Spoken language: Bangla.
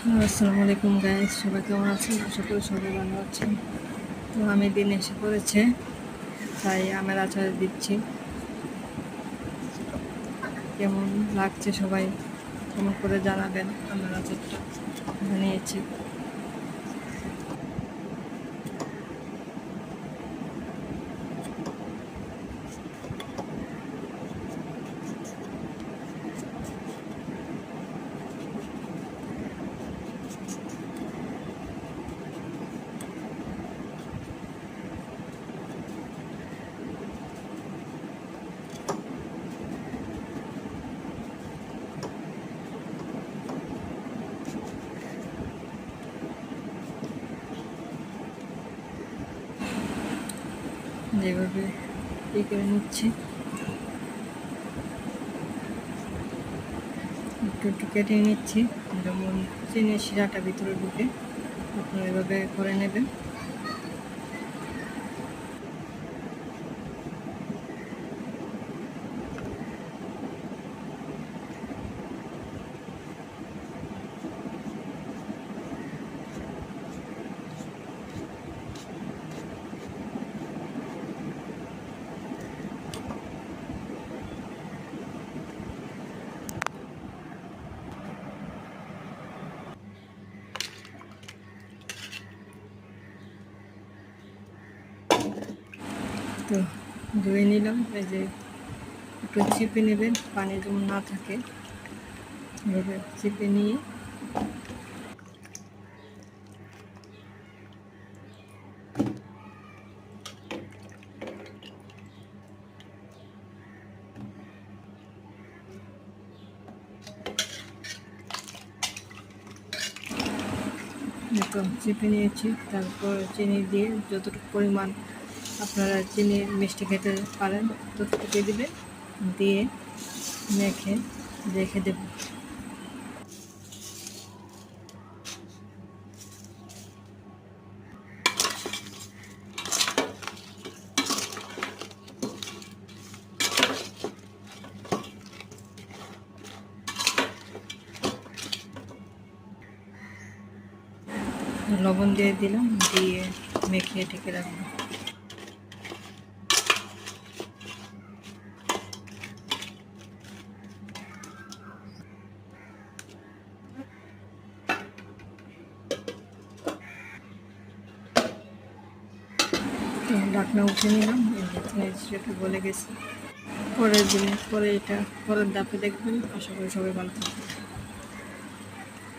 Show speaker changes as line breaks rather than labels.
আসসালামু আলাইকুম গাইস সবাই কেমন আছেন? আশা করি সবাই ভালো আছেন। তো আমি দিন এসে পড়েছে, তাই আমের আচার দিচ্ছি। কেমন লাগছে সবাই? কেমন করে জানাবেন, আমের আচারটা। বানিয়েছি যেভাবে এ করে নিচ্ছি। একটু একটু কেটে নিচ্ছি, যেমন চিনের শিরাটা ভিতরে ঢুকে আপনারা এভাবে করে নেবেন। তো ধুয়ে নিলাম, এই যে একটু চিপে নেবেন, পানি যেমন না থাকে। এভাবে চিপে নিয়ে চিপে নিয়েছি। তারপর চিনি দিয়ে যতটুকু পরিমাণ আপনারা চিনি, মিষ্টি খেতে পারেন ততটুকু দিয়ে দেবেন দিয়ে মেখে রেখে দেব। লবণ দিয়ে দিলাম, দিয়ে মেখে ঢেকে রাখব। তো ডাকনা উঠে নিলাম সেটা বলে গেছি। পরের দিনে, পরে এটা, পরের দাপে দেখবেন। আশা করি সবাই ভালো থাকবে